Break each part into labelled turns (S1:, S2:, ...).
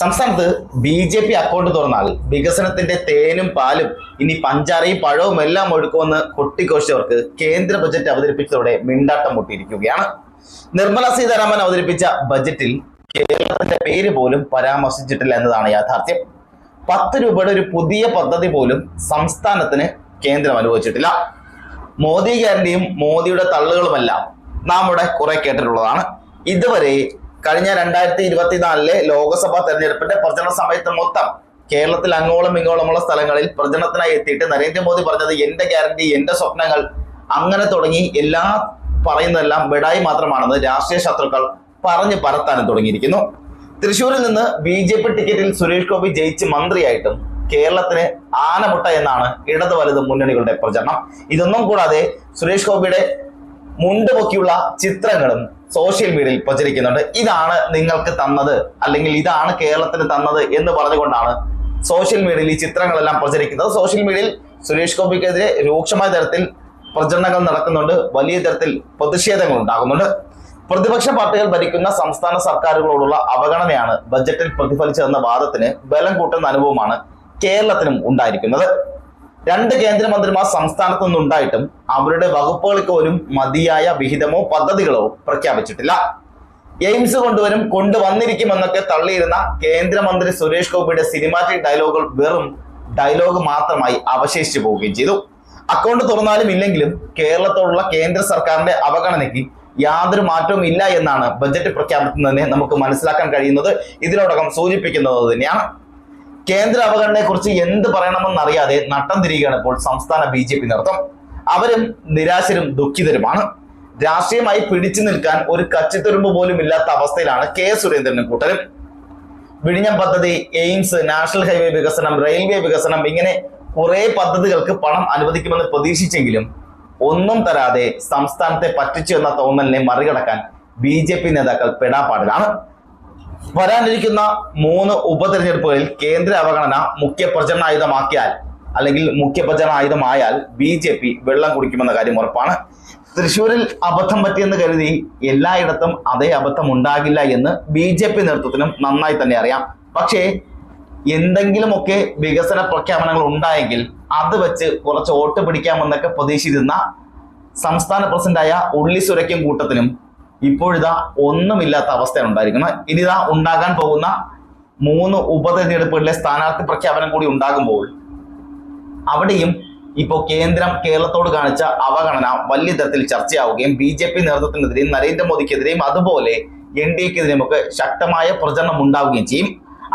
S1: സംസ്ഥാനത്ത് B J P account തുറന്നാൽ വികസനത്തിന്റെ തേനും പാലും ഇനി പഞ്ചാരയും പഴവും എല്ലാം ഒഴുക്കുമെന്ന് കൊട്ടിഘോഷിച്ചവർക്ക് കേന്ദ്ര ബജറ്റ് അവതരിപ്പിച്ചതോടെ മിണ്ടാട്ടം മുട്ടിയിരിക്കുകയാണ്. നിർമ്മല സീതാരാമൻ അവതരിപ്പിച്ച ബജറ്റിൽ കേരളത്തിന്റെ പേര് പോലും പരാമർശിച്ചിട്ടില്ല എന്നതാണ് യാഥാർത്ഥ്യം. പത്ത് രൂപയുടെ ഒരു പുതിയ പദ്ധതി പോലും സംസ്ഥാനത്തിന് കേന്ദ്രം അനുവദിച്ചിട്ടില്ല. മോദി ഗ്യാരണ്ടിയും മോദിയുടെ തള്ളുകളുമെല്ലാം നാം ഇവിടെ കുറെ കേട്ടിട്ടുള്ളതാണ്. ഇതുവരെ കഴിഞ്ഞ രണ്ടായിരത്തി ഇരുപത്തിനാലിലെ ലോക്സഭാ തെരഞ്ഞെടുപ്പിന്റെ പ്രചരണ സമയത്ത് മൊത്തം കേരളത്തിൽ അങ്ങോളം ഇങ്ങോളമുള്ള സ്ഥലങ്ങളിൽ പ്രചരണത്തിനായി എത്തിയിട്ട് നരേന്ദ്രമോദി പറഞ്ഞത് എന്റെ ഗ്യാരണ്ടി എന്റെ സ്വപ്നങ്ങൾ അങ്ങനെ തുടങ്ങി എല്ലാ പറയുന്നതെല്ലാം ബെഡായി മാത്രമാണെന്ന് രാഷ്ട്രീയ ശത്രുക്കൾ പറഞ്ഞു പരത്താനും തുടങ്ങിയിരിക്കുന്നു. തൃശൂരിൽ നിന്ന് ബി ജെ പി ടിക്കറ്റിൽ സുരേഷ് ഗോപി ജയിച്ച് മന്ത്രിയായിട്ടും കേരളത്തിന് ആനമുട്ട എന്നാണ് ഇടത് വലത് മുന്നണികളുടെ പ്രചരണം. ഇതൊന്നും കൂടാതെ സുരേഷ് ഗോപിയുടെ മുണ്ട് പൊക്കിയുള്ള ചിത്രങ്ങളും സോഷ്യൽ മീഡിയയിൽ പ്രചരിക്കുന്നുണ്ട്. ഇതാണ് നിങ്ങൾക്ക് തന്നത് അല്ലെങ്കിൽ ഇതാണ് കേരളത്തിന് തന്നത് എന്ന് പറഞ്ഞുകൊണ്ടാണ് സോഷ്യൽ മീഡിയയിൽ ഈ ചിത്രങ്ങളെല്ലാം പ്രചരിക്കുന്നത്. സോഷ്യൽ മീഡിയയിൽ സുരേഷ് ഗോപിക്കെതിരെ രൂക്ഷമായ തരത്തിൽ പ്രചരണങ്ങൾ നടക്കുന്നുണ്ട്. വലിയ തരത്തിൽ പ്രതിഷേധങ്ങൾ ഉണ്ടാകുന്നുണ്ട്. പ്രതിപക്ഷ പാർട്ടികൾ ഭരിക്കുന്ന സംസ്ഥാന സർക്കാരുകളോടുള്ള അവഗണനയാണ് ബജറ്റിൽ പ്രതിഫലിച്ചതെന്ന വാദത്തിന് ബലം കൂട്ടുന്ന അനുഭവമാണ് കേരളത്തിനും ഉണ്ടായിരിക്കുന്നത്. രണ്ട് കേന്ദ്രമന്ത്രിമാർ സംസ്ഥാനത്ത് നിന്നുണ്ടായിട്ടും അവരുടെ വകുപ്പുകൾക്ക് പോലും മതിയായ വിഹിതമോ പദ്ധതികളോ പ്രഖ്യാപിച്ചിട്ടില്ല. എയിംസ് കൊണ്ടുവരും കൊണ്ടുവന്നിരിക്കുമെന്നൊക്കെ തള്ളിയിരുന്ന കേന്ദ്രമന്ത്രി സുരേഷ് ഗോപിയുടെ സിനിമാറ്റിക് ഡയലോഗുകൾ വെറും ഡയലോഗ് മാത്രമായി അവശേഷിച്ചു പോവുകയും ചെയ്തു. അക്കൗണ്ട് തുറന്നാലും ഇല്ലെങ്കിലും കേരളത്തോടുള്ള കേന്ദ്ര സർക്കാരിന്റെ അവഗണനയ്ക്ക് യാതൊരു മാറ്റവും ഇല്ല എന്നാണ് ബജറ്റ് പ്രഖ്യാപനത്തിൽ തന്നെ നമുക്ക് മനസ്സിലാക്കാൻ കഴിയുന്നത്. ഇതിനോടകം സൂചിപ്പിക്കുന്നത് തന്നെയാണ്. കേന്ദ്ര അവഗണനയെ കുറിച്ച് എന്ത് പറയണമെന്നറിയാതെ നട്ടം തിരികെയാണ് ഇപ്പോൾ സംസ്ഥാന ബി ജെ പി നേതൃത്വം. അവരും നിരാശരും ദുഃഖിതരുമാണ്. രാഷ്ട്രീയമായി പിടിച്ചു നിൽക്കാൻ ഒരു കച്ചിത്തുരുമ്പ് പോലും ഇല്ലാത്ത അവസ്ഥയിലാണ് കെ സുരേന്ദ്രനും കൂട്ടരും. വിഴിഞ്ഞം പദ്ധതി എയിംസ് നാഷണൽ ഹൈവേ വികസനം റെയിൽവേ വികസനം ഇങ്ങനെ കുറെ പദ്ധതികൾക്ക് പണം അനുവദിക്കുമെന്ന് പ്രതീക്ഷിച്ചെങ്കിലും ഒന്നും തരാതെ സംസ്ഥാനത്തെ പറ്റിച്ചു എന്ന തോന്നലിനെ മറികടക്കാൻ ബി നേതാക്കൾ പെടാപ്പാടിലാണ്. വരാനിരിക്കുന്ന മൂന്ന് ഉപതെരഞ്ഞെടുപ്പുകളിൽ കേന്ദ്ര അവഗണന മുഖ്യ പ്രചരണായുധമാക്കിയാൽ അല്ലെങ്കിൽ മുഖ്യ പ്രചരണായുധമായാൽ ബി ജെ പി വെള്ളം കുടിക്കുമെന്ന കാര്യം ഉറപ്പാണ്. തൃശൂരിൽ അബദ്ധം പറ്റിയെന്ന് കരുതി എല്ലായിടത്തും അതേ അബദ്ധം ഉണ്ടാകില്ല എന്ന് ബി ജെ പി നേതൃത്വത്തിനും നന്നായി തന്നെ അറിയാം. പക്ഷേ എന്തെങ്കിലുമൊക്കെ വികസന പ്രഖ്യാപനങ്ങൾ ഉണ്ടായെങ്കിൽ അത് വെച്ച് കുറച്ച് വോട്ട് പിടിക്കാമെന്നൊക്കെ പ്രതീക്ഷിച്ചിരുന്ന സംസ്ഥാന പ്രസിഡന്റായ ഉള്ളി സുരയ്ക്കും കൂട്ടത്തിനും ഇപ്പോഴിതാ ഒന്നുമില്ലാത്ത അവസ്ഥയാണ് ഉണ്ടായിരിക്കുന്നത്. ഇനിതാ ഉണ്ടാകാൻ പോകുന്ന മൂന്ന് ഉപതെരഞ്ഞെടുപ്പുകളിലെ സ്ഥാനാർത്ഥി പ്രഖ്യാപനം കൂടി ഉണ്ടാകുമ്പോൾ അവിടെയും ഇപ്പോൾ കേന്ദ്രം കേരളത്തോട് കാണിച്ച അവഗണന വലിയ തരത്തിൽ ചർച്ചയാവുകയും ബി ജെ പി നേതൃത്വത്തിനെതിരെയും നരേന്ദ്രമോദിക്കെതിരെയും അതുപോലെ എൻ ഡി എക്കെതിരെയും ഒക്കെ ശക്തമായ പ്രചരണം ഉണ്ടാവുകയും ചെയ്യും.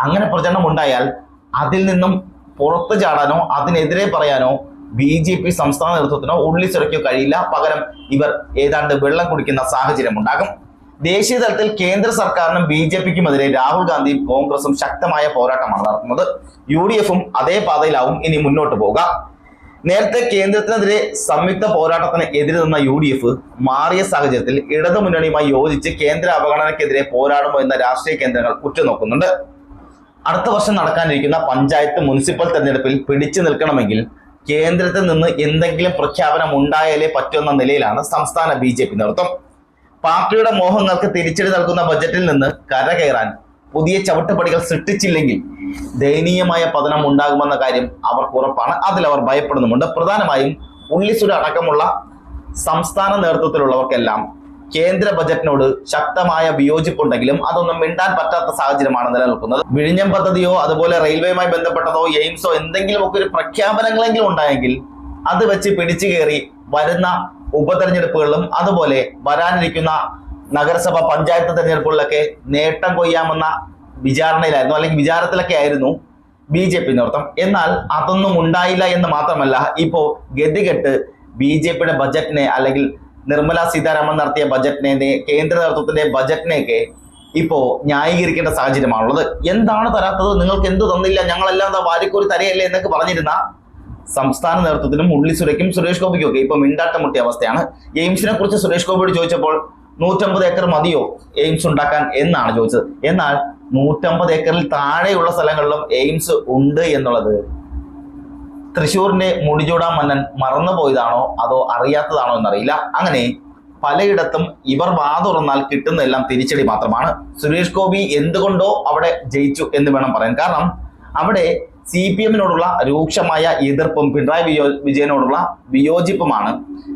S1: അങ്ങനെ പ്രചരണം ഉണ്ടായാൽ അതിൽ നിന്നും പുറത്തു ചാടാനോ അതിനെതിരെ പറയാനോ ബി ജെ പി സംസ്ഥാന നേതൃത്വത്തിനോ ഉള്ളി സുരയ്ക്കോ കഴിയില്ല. പകരം ഇവർ ഏതാണ്ട് വെള്ളം കുടിക്കുന്ന സാഹചര്യം ഉണ്ടാകും. ദേശീയ തലത്തിൽ കേന്ദ്ര സർക്കാരിനും ബി ജെ പിക്കുമെതിരെ രാഹുൽ ഗാന്ധിയും കോൺഗ്രസും ശക്തമായ പോരാട്ടമാണ് നടത്തുന്നത്. യു ഡി എഫും അതേ പാതയിലാവും. ഇനി മുന്നോട്ട് പോവുക. നേരത്തെ കേന്ദ്രത്തിനെതിരെ സംയുക്ത പോരാട്ടത്തിന് എതിരെ നിന്ന യു ഡി എഫ് മാറിയ സാഹചര്യത്തിൽ ഇടതു മുന്നണിയുമായി യോജിച്ച് കേന്ദ്ര അവഗണനയ്ക്കെതിരെ പോരാടുമോ എന്ന രാഷ്ട്രീയ കേന്ദ്രങ്ങൾ ഉറ്റുനോക്കുന്നുണ്ട്. അടുത്ത വർഷം നടക്കാനിരിക്കുന്ന പഞ്ചായത്ത് മുനിസിപ്പൽ തെരഞ്ഞെടുപ്പിൽ പിടിച്ചു നിൽക്കണമെങ്കിൽ കേന്ദ്രത്തിൽ നിന്ന് എന്തെങ്കിലും പ്രഖ്യാപനം ഉണ്ടായാലേ പറ്റുന്ന നിലയിലാണ് സംസ്ഥാന ബി ജെ പി നേതൃത്വം. പാർട്ടിയുടെ മോഹങ്ങൾക്ക് തിരിച്ചടി നൽകുന്ന ബജറ്റിൽ നിന്ന് കരകയറാൻ പുതിയ ചവിട്ടുപടികൾ സൃഷ്ടിച്ചില്ലെങ്കിൽ ദയനീയമായ പതനം ഉണ്ടാകുമെന്ന കാര്യം അവർക്ക് ഉറപ്പാണ്. അവർ ഭയപ്പെടുന്നുമുണ്ട്. പ്രധാനമായും ഉള്ളിസുര അടക്കമുള്ള സംസ്ഥാന നേതൃത്വത്തിലുള്ളവർക്കെല്ലാം കേന്ദ്ര ബജറ്റിനോട് ശക്തമായ വിയോജിപ്പുണ്ടെങ്കിലും അതൊന്നും മിണ്ടാൻ പറ്റാത്ത സാഹചര്യമാണ് നിലനിൽക്കുന്നത്. വിഴിഞ്ഞം പദ്ധതിയോ അതുപോലെ റെയിൽവേയുമായി ബന്ധപ്പെട്ടതോ എയിംസോ എന്തെങ്കിലുമൊക്കെ ഒരു പ്രഖ്യാപനങ്ങളെങ്കിലും ഉണ്ടായെങ്കിൽ അത് വെച്ച് പിടിച്ചു കയറി വരുന്ന ഉപതെരഞ്ഞെടുപ്പുകളിലും അതുപോലെ വരാനിരിക്കുന്ന നഗരസഭ പഞ്ചായത്ത് തെരഞ്ഞെടുപ്പുകളിലൊക്കെ നേട്ടം കൊയ്യാമെന്ന വിചാരണയിലായിരുന്നു അല്ലെങ്കിൽ വിചാരത്തിലൊക്കെ ആയിരുന്നു ബി ജെ പി നേതൃത്വം. എന്നാൽ അതൊന്നും ഉണ്ടായില്ല എന്ന് മാത്രമല്ല ഇപ്പോൾ ഗതികെട്ട് ബി ജെ പിയുടെ ബജറ്റിനെ അല്ലെങ്കിൽ നിർമ്മല സീതാരാമൻ നടത്തിയ ബജറ്റിനെ കേന്ദ്ര നേതൃത്വത്തിന്റെ ബജറ്റിനെയൊക്കെ ഇപ്പോ ന്യായീകരിക്കേണ്ട സാഹചര്യമാണുള്ളത്. എന്താണ് തരാത്തത്? നിങ്ങൾക്ക് എന്ത് തന്നില്ല? ഞങ്ങളെല്ലാം എന്താ വാരിക്കോരി തരയല്ലേ എന്നൊക്കെ പറഞ്ഞിരുന്ന സംസ്ഥാന നേതൃത്വത്തിനും ഉള്ളി സുരയ്ക്കും സുരേഷ് ഗോപിക്കും ഒക്കെ ഇപ്പൊ മിണ്ടാട്ടം മുട്ടിയ അവസ്ഥയാണ്. എയിംസിനെ കുറിച്ച് സുരേഷ് ഗോപിയോട് ചോദിച്ചപ്പോൾ നൂറ്റമ്പത് ഏക്കർ മതിയോ എയിംസ് ഉണ്ടാക്കാൻ എന്നാണ് ചോദിച്ചത്. എന്നാൽ നൂറ്റമ്പത് ഏക്കറിൽ താഴെയുള്ള സ്ഥലങ്ങളിലും എയിംസ് ഉണ്ട് എന്നുള്ളത് തൃശ്ശൂരിന്റെ മുടിചൂടാ മന്നൻ മറന്നുപോയതാണോ? അതോ അറിയാത്തതാണോ എന്നറിയില്ല. അങ്ങനെ പലയിടത്തും ഇവർ വാതുറന്നാൽ കിട്ടുന്നതെല്ലാം തിരിച്ചടി മാത്രമാണ്. സുരേഷ് ഗോപി എന്തുകൊണ്ടോ അവിടെ ജയിച്ചു എന്ന് വേണം പറയാൻ. കാരണം അവിടെ സി പി എമ്മിനോടുള്ള രൂക്ഷമായ എതിർപ്പും പിണറായി വിയോ വിജയനോടുള്ള വിയോജിപ്പുമാണ്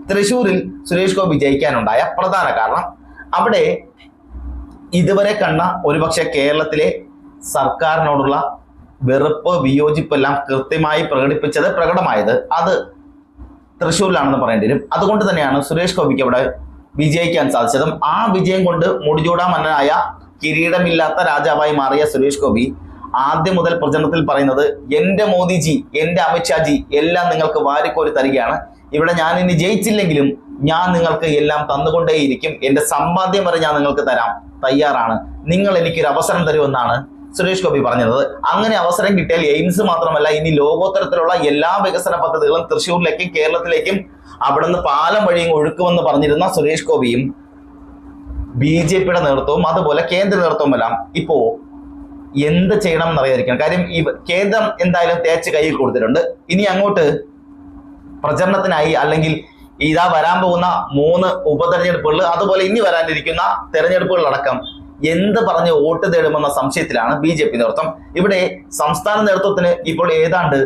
S1: തൃശൂരിൽ സുരേഷ് ഗോപി ജയിക്കാനുണ്ടായ പ്രധാന കാരണം. അവിടെ ഇതുവരെ കണ്ട ഒരുപക്ഷെ കേരളത്തിലെ സർക്കാരിനോടുള്ള വെറുപ്പ് വിയോജിപ്പെല്ലാം കൃത്യമായി പ്രകടിപ്പിച്ചത് പ്രകടമായത് അത് തൃശ്ശൂരിലാണെന്ന് പറയേണ്ടി വരും. അതുകൊണ്ട് തന്നെയാണ് സുരേഷ് ഗോപിക്ക് അവിടെ വിജയിക്കാൻ സാധിച്ചതും. ആ വിജയം കൊണ്ട് മുടിചൂടാ മന്നനായ കിരീടമില്ലാത്ത രാജാവായി മാറിയ സുരേഷ് ഗോപി ആദ്യം മുതൽ പ്രചരണത്തിൽ പറയുന്നത് എന്റെ മോദിജി എന്റെ അമിത്ഷാജി എല്ലാം നിങ്ങൾക്ക് വാരിക്കോരി തരികയാണ്. ഇവിടെ ഞാൻ ഇനി ജയിച്ചില്ലെങ്കിലും ഞാൻ നിങ്ങൾക്ക് എല്ലാം തന്നുകൊണ്ടേയിരിക്കും. എന്റെ സമ്പാദ്യം വരെ ഞാൻ നിങ്ങൾക്ക് തരാം. തയ്യാറാണ്. നിങ്ങൾ എനിക്കൊരു അവസരം തരുമെന്നാണ് സുരേഷ് ഗോപി പറഞ്ഞത്. അങ്ങനെ അവസരം കിട്ടിയാൽ എയിംസ് മാത്രമല്ല ഇനി ലോകോത്തരത്തിലുള്ള എല്ലാ വികസന പദ്ധതികളും തൃശ്ശൂരിലേക്കും കേരളത്തിലേക്കും അവിടുന്ന് പാലം വഴിയും ഒഴുക്കുമെന്ന് പറഞ്ഞിരുന്ന സുരേഷ് ഗോപിയും ബി ജെ പിയുടെ നേതൃത്വവും അതുപോലെ കേന്ദ്ര നേതൃത്വമെല്ലാം ഇപ്പോ എന്ത് ചെയ്യണം എന്നറിയാതിരിക്കണം കാര്യം ഈ കേന്ദ്രം എന്തായാലും തേച്ച് കയ്യിൽ കൊടുത്തിട്ടുണ്ട്. ഇനി അങ്ങോട്ട് പ്രചരണത്തിനായി അല്ലെങ്കിൽ ഇതാ വരാൻ പോകുന്ന മൂന്ന് ഉപതെരഞ്ഞെടുപ്പുകൾ അതുപോലെ ഇനി വരാനിരിക്കുന്ന തെരഞ്ഞെടുപ്പുകളടക്കം എന്ത് പറഞ്ഞ് വോട്ട് തേടുമെന്ന സംശയത്തിലാണ് ബി ജെ പി നേതൃത്വം. ഇവിടെ സംസ്ഥാന നേതൃത്വത്തിന് ഇപ്പോൾ ഏതാണ്ട്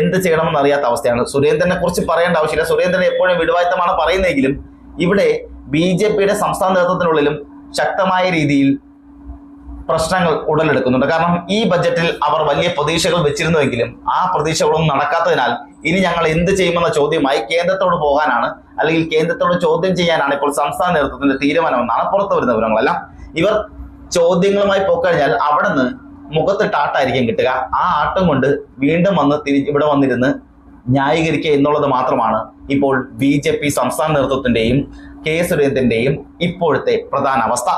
S1: എന്ത് ചെയ്യണമെന്ന് അറിയാത്ത അവസ്ഥയാണ്. സുരേന്ദ്രനെ കുറിച്ച് പറയേണ്ട ആവശ്യമില്ല. സുരേന്ദ്രൻ എപ്പോഴും വിടുവായത്തമാണ് പറയുന്നതെങ്കിലും ഇവിടെ ബി ജെ പിയുടെ സംസ്ഥാന നേതൃത്വത്തിനുള്ളിലും ശക്തമായ രീതിയിൽ പ്രശ്നങ്ങൾ ഉടലെടുക്കുന്നുണ്ട്. കാരണം ഈ ബജറ്റിൽ അവർ വലിയ പ്രതീക്ഷകൾ വെച്ചിരുന്നുവെങ്കിലും ആ പ്രതീക്ഷകളൊന്നും നടക്കാത്തതിനാൽ ഇനി ഞങ്ങൾ എന്ത് ചെയ്യുമെന്ന ചോദ്യമായി കേന്ദ്രത്തോട് പോകാനാണ് അല്ലെങ്കിൽ കേന്ദ്രത്തോട് ചോദ്യം ചെയ്യാനാണ് ഇപ്പോൾ സംസ്ഥാന നേതൃത്വത്തിന്റെ തീരുമാനമെന്നാണ് പുറത്തു വരുന്ന വിവരങ്ങളെല്ലാം. ഇവർ ചോദ്യങ്ങളുമായി പോക്കഴിഞ്ഞാൽ അവിടെ നിന്ന് മുഖത്തിട്ട് ആട്ടായിരിക്കും കിട്ടുക. ആ ആട്ടം കൊണ്ട് വീണ്ടും വന്ന് തിരി ഇവിടെ വന്നിരുന്ന് ന്യായീകരിക്കുക എന്നുള്ളത് മാത്രമാണ് ഇപ്പോൾ ബി ജെ പി സംസ്ഥാന നേതൃത്വത്തിന്റെയും കെ സുരേന്ദ്രന്റെയും ഇപ്പോഴത്തെ പ്രധാന അവസ്ഥ.